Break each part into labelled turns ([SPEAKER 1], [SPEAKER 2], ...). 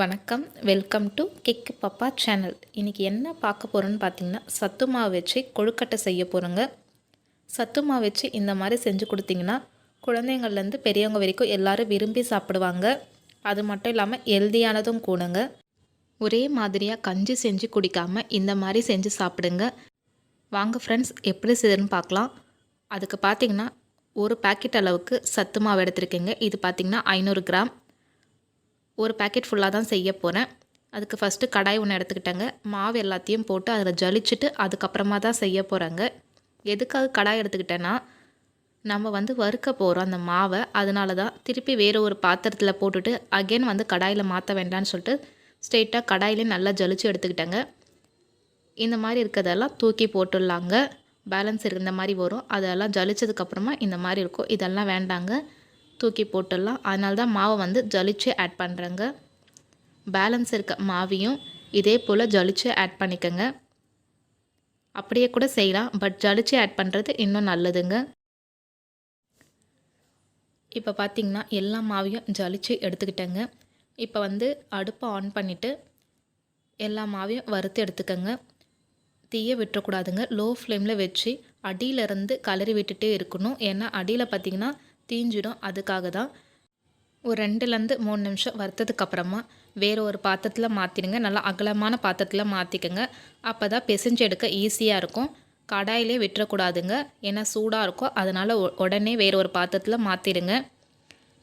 [SPEAKER 1] வணக்கம். Welcome to kick பப்பா channel இன்றைக்கி என்ன பார்க்க போகிறோன்னு பார்த்தீங்கன்னா சத்து மாவு வச்சு கொழுக்கட்டை செய்ய போகிறோங்க சத்து மாவு வச்சு இந்த மாதிரி செஞ்சு கொடுத்தீங்கன்னா குழந்தைங்கள்லேருந்து பெரியவங்க வரைக்கும் எல்லோரும் விரும்பி சாப்பிடுவாங்க. அது மட்டும் இல்லாமல் ஹெல்தியானதும் கூடங்க. ஒரே மாதிரியாக கஞ்சி செஞ்சு குடிக்காமல் இந்த மாதிரி செஞ்சு சாப்பிடுங்க. வாங்க ஃப்ரெண்ட்ஸ் எப்படி செய்யுதுன்னு பார்க்கலாம். அதுக்கு பார்த்தீங்கன்னா ஒரு பாக்கெட் அளவுக்கு சத்து மாவு எடுத்திருக்கேங்க. இது பார்த்தீங்கன்னா ஐநூறு கிராம். ஒரு பேக்கெட் ஃபுல்லாக தான் செய்ய போகிறேன் அதுக்கு ஃபஸ்ட்டு கடாய் ஒன்று எடுத்துக்கிட்டேங்க. மாவு எல்லாத்தையும் போட்டு அதில் ஜலிச்சுட்டு அதுக்கப்புறமா தான் செய்ய போகிறேங்க எதுக்காக கடாய் எடுத்துக்கிட்டேன்னா நம்ம வந்து வறுக்க போகிறோம் அந்த மாவை. அதனால தான் திருப்பி வேறு ஒரு பாத்திரத்தில் போட்டுட்டு அகெயின் வந்து கடாயில் மாற்ற வேண்டாம்னு சொல்லிட்டு ஸ்ட்ரெயிட்டாக கடாயிலே நல்லா ஜலிச்சு எடுத்துக்கிட்டேங்க. இந்த மாதிரி இருக்கிறதெல்லாம் தூக்கி போட்டுடலாங்க. பேலன்ஸ் இருந்த மாதிரி வரும். அதெல்லாம் ஜலிச்சதுக்கப்புறமா இந்த மாதிரி இருக்கும். இதெல்லாம் வேண்டாங்க. தூக்கி போட்டுடலாம். அதனால தான் மாவை வந்து ஜலிச்சு ஆட் பண்ணுறேங்க பேலன்ஸ் இருக்க மாவையும் இதே போல் ஜலிச்சு ஆட் பண்ணிக்கோங்க. அப்படியே கூட செய்யலாம். பட் ஜலிச்சு ஆட் பண்ணுறது இன்னும் நல்லதுங்க. இப்போ பார்த்திங்கன்னா எல்லா மாவையும் ஜலிச்சு எடுத்துக்கிட்டேங்க. இப்போ வந்து அடுப்பை ஆன் பண்ணிவிட்டு எல்லா மாவையும் வறுத்து எடுத்துக்கோங்க. தீயை விட்டுறக்கூடாதுங்க. லோ ஃப்ளேமில் வச்சு அடியிலேருந்து கலரி விட்டுட்டே இருக்கணும். ஏன்னா அடியில் பார்த்திங்கன்னா தீஞ்சிடும். அதுக்காக தான் ஒரு ரெண்டுலேருந்து மூணு நிமிஷம் வறுத்ததுக்கு அப்புறமா வேறு ஒரு பாத்திரத்தில் மாற்றிடுங்க நல்லா அகலமான பாத்திரத்தில் மாற்றிக்கோங்க அப்போ தான் பிசைஞ்சு எடுக்க ஈஸியாக இருக்கும். கடாயிலே விட்டுறக்கூடாதுங்க. ஏன்னா சூடாக இருக்கும் அதனால் உடனே வேறு ஒரு பாத்திரத்தில் மாற்றிடுங்க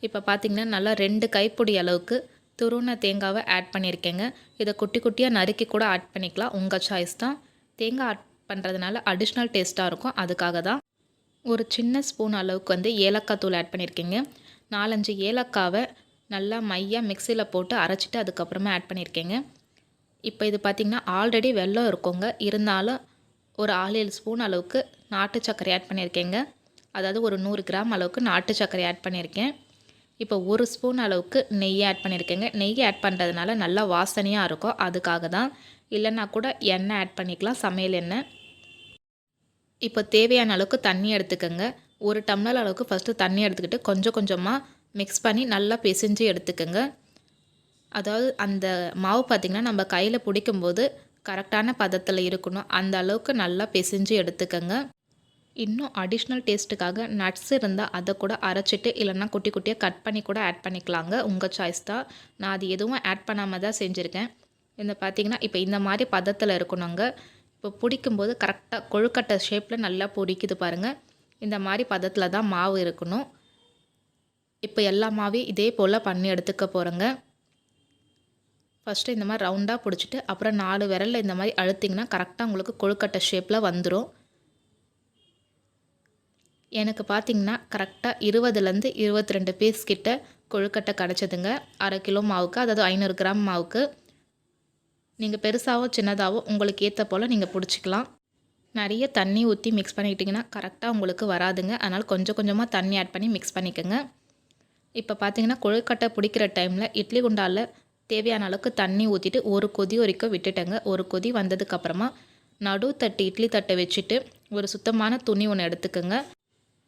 [SPEAKER 1] இப்போ பார்த்திங்கன்னா நல்லா ரெண்டு கைப்பிடி அளவுக்கு துருண தேங்காவை ஆட் பண்ணியிருக்கேங்க. இதை குட்டி குட்டியாக நறுக்கி கூட ஆட் பண்ணிக்கலாம். உங்கள் சாய்ஸ் தான். தேங்காய் ஆட் பண்ணுறதுனால அடிஷ்னல் டேஸ்ட்டாக இருக்கும். அதுக்காக தான். ஒரு சின்ன ஸ்பூன் அளவுக்கு வந்து ஏலக்காய் தூள் ஆட் பண்ணியிருக்கீங்க. நாலஞ்சு ஏலக்காவை நல்லா மையாக மிக்சியில் போட்டு அரைச்சிட்டு அதுக்கப்புறமா ஆட் பண்ணியிருக்கேங்க. இப்போ இது பார்த்திங்கன்னா ஆல்ரெடி வெள்ளம் இருக்குங்க. இருந்தாலும் ஒரு ஆறு ஏழு ஸ்பூன் அளவுக்கு நாட்டு சர்க்கரை ஆட் பண்ணியிருக்கேங்க. அதாவது ஒரு நூறு கிராம் அளவுக்கு நாட்டு சர்க்கரை ஆட் பண்ணியிருக்கேன். இப்போ ஒரு ஸ்பூன் அளவுக்கு நெய் ஆட் பண்ணியிருக்கேங்க. நெய் ஆட் பண்ணுறதுனால நல்லா வாசனையாக இருக்கும். அதுக்காக தான். இல்லைன்னா கூட எண்ணெய் ஆட் பண்ணிக்கலாம். சமையல் எண்ணெய். இப்போ தேவையான அளவுக்கு தண்ணி எடுத்துக்கோங்க. ஒரு டம்ளர் அளவுக்கு ஃபஸ்ட்டு தண்ணி எடுத்துக்கிட்டு கொஞ்சம் கொஞ்சமாக மிக்ஸ் பண்ணி நல்லா பிசைஞ்சு எடுத்துக்கோங்க. அதாவது அந்த மாவு பார்த்திங்கன்னா நம்ம கையில் பிடிக்கும்போது கரெக்டான பதத்தில் இருக்கணும். அந்த அளவுக்கு நல்லா பிசைஞ்சு எடுத்துக்கோங்க. இன்னும் அடிஷ்னல் டேஸ்ட்டுக்காக நட்ஸ் இருந்தால் அதை கூட அரைச்சிட்டு இல்லைன்னா குட்டி குட்டியாக கட் பண்ணி கூட ஆட் பண்ணிக்கலாங்க. உங்கள் சாய்ஸ் தான். நான் அது எதுவும் ஆட் பண்ணாமல் தான் செஞ்சுருக்கேன். இந்த பார்த்திங்கன்னா இப்போ இந்த மாதிரி பதத்தில் இருக்கணுங்க. இப்போ பிடிக்கும்போது கரெக்டாக கொழுக்கட்டை ஷேப்பில் நல்லா பிடிக்குது பாருங்கள் இந்த மாதிரி பதத்தில் தான் மாவு இருக்கணும். இப்போ எல்லா மாவையும் இதே போல் பண்ணி எடுத்துக்க போகிறேங்க ஃபஸ்ட்டு இந்த மாதிரி ரவுண்டாக பிடிச்சிட்டு அப்புறம் நாலு விரலில் இந்த மாதிரி அழுத்திங்கன்னா கரெக்டாக உங்களுக்கு கொழுக்கட்டை ஷேப்பில் வந்துடும் எனக்கு பார்த்திங்கன்னா கரெக்டாக இருபதுலேருந்து இருபத்தி ரெண்டு பீஸ் கிட்ட கொழுக்கட்டை கிடச்சிதுங்க. அரை கிலோ மாவுக்கு அதாவது ஐநூறு கிராம் மாவுக்கு. நீங்கள் பெருசாகவோ சின்னதாகவோ உங்களுக்கு ஏற்ற போல் நீங்கள் பிடிச்சிக்கலாம். நிறைய தண்ணி ஊற்றி மிக்ஸ் பண்ணிக்கிட்டிங்கன்னா கரெக்டாக உங்களுக்கு வராதுங்க. அதனால் கொஞ்சம் கொஞ்சமாக தண்ணி ஆட் பண்ணி மிக்ஸ் பண்ணிக்கோங்க. இப்போ பார்த்தீங்கன்னா கொழுக்கட்டை பிடிக்கிற டைமில் இட்லி குண்டாவில் தேவையான அளவுக்கு தண்ணி ஊற்றிட்டு ஒரு கொதி வரைக்கும் விட்டுட்டேங்க. ஒரு கொதி வந்ததுக்கப்புறமா நடு தட்டு இட்லி தட்டை வச்சுட்டு ஒரு சுத்தமான துணி ஒன்று எடுத்துக்கோங்க.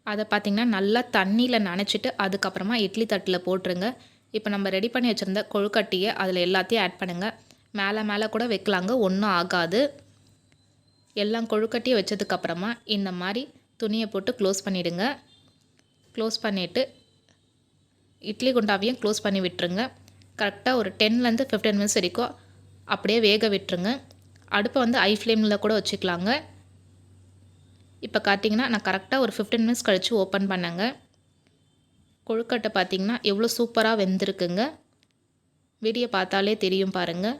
[SPEAKER 1] அதை பார்த்திங்கன்னா நல்லா தண்ணியில் நனைச்சிட்டு அதுக்கப்புறமா இட்லி தட்டில் போட்டுருங்க. இப்போ நம்ம ரெடி பண்ணி வச்சுருந்த கொழுக்கட்டியை அதில் எல்லாத்தையும் ஆட் பண்ணுங்கள் மேலே மேலே கூட வைக்கலாங்க. ஒன்றும் ஆகாது. எல்லாம் கொழுக்கட்டியை வச்சதுக்கப்புறமா இந்த மாதிரி துணியை போட்டு க்ளோஸ் பண்ணிவிடுங்க க்ளோஸ் பண்ணிவிட்டு இட்லி குண்டாவையும் க்ளோஸ் பண்ணி விட்டுருங்க. கரெக்டாக ஒரு டென்லேருந்து ஃபிஃப்டீன் மினிட்ஸ் வரைக்கும் அப்படியே வேக விட்டுருங்க. அடுப்பை வந்து ஐ ஃப்ளேமில் கூட வச்சுக்கலாங்க. இப்போ காட்டிங்கன்னா நான் கரெக்டாக ஒரு ஃபிஃப்டீன் மினிட்ஸ் கழித்து ஓப்பன் பண்ணேங்க. கொழுக்கட்டை பார்த்திங்கன்னா எவ்வளோ சூப்பராக வெந்திருக்குங்க. வீடியோ பார்த்தாலே தெரியும் பாருங்கள்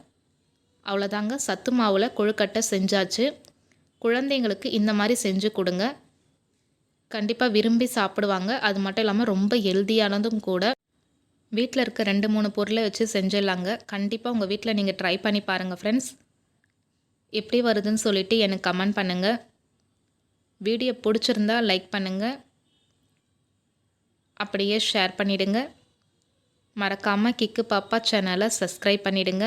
[SPEAKER 1] அவ்வளோதாங்க சத்து மாவில் கொழுக்கட்டை செஞ்சாச்சு. குழந்தைங்களுக்கு இந்த மாதிரி செஞ்சு கொடுங்க. கண்டிப்பாக விரும்பி சாப்பிடுவாங்க. அது மட்டும் இல்லாமல் ரொம்ப ஹெல்தியானதும் கூட. வீட்டில் இருக்க ரெண்டு மூணு பொருளை வச்சு செஞ்சிடலாங்க. கண்டிப்பாக உங்கள் வீட்டில் நீங்கள் ட்ரை பண்ணி பாருங்கள் ஃப்ரெண்ட்ஸ் எப்படி வருதுன்னு சொல்லிவிட்டு எனக்கு கமெண்ட் பண்ணுங்கள் வீடியோ பிடிச்சிருந்தா லைக் பண்ணுங்கள் அப்படியே ஷேர் பண்ணிவிடுங்க மறக்காமல் கிக்கு பாப்பா சேனலை சப்ஸ்கிரைப் பண்ணிவிடுங்க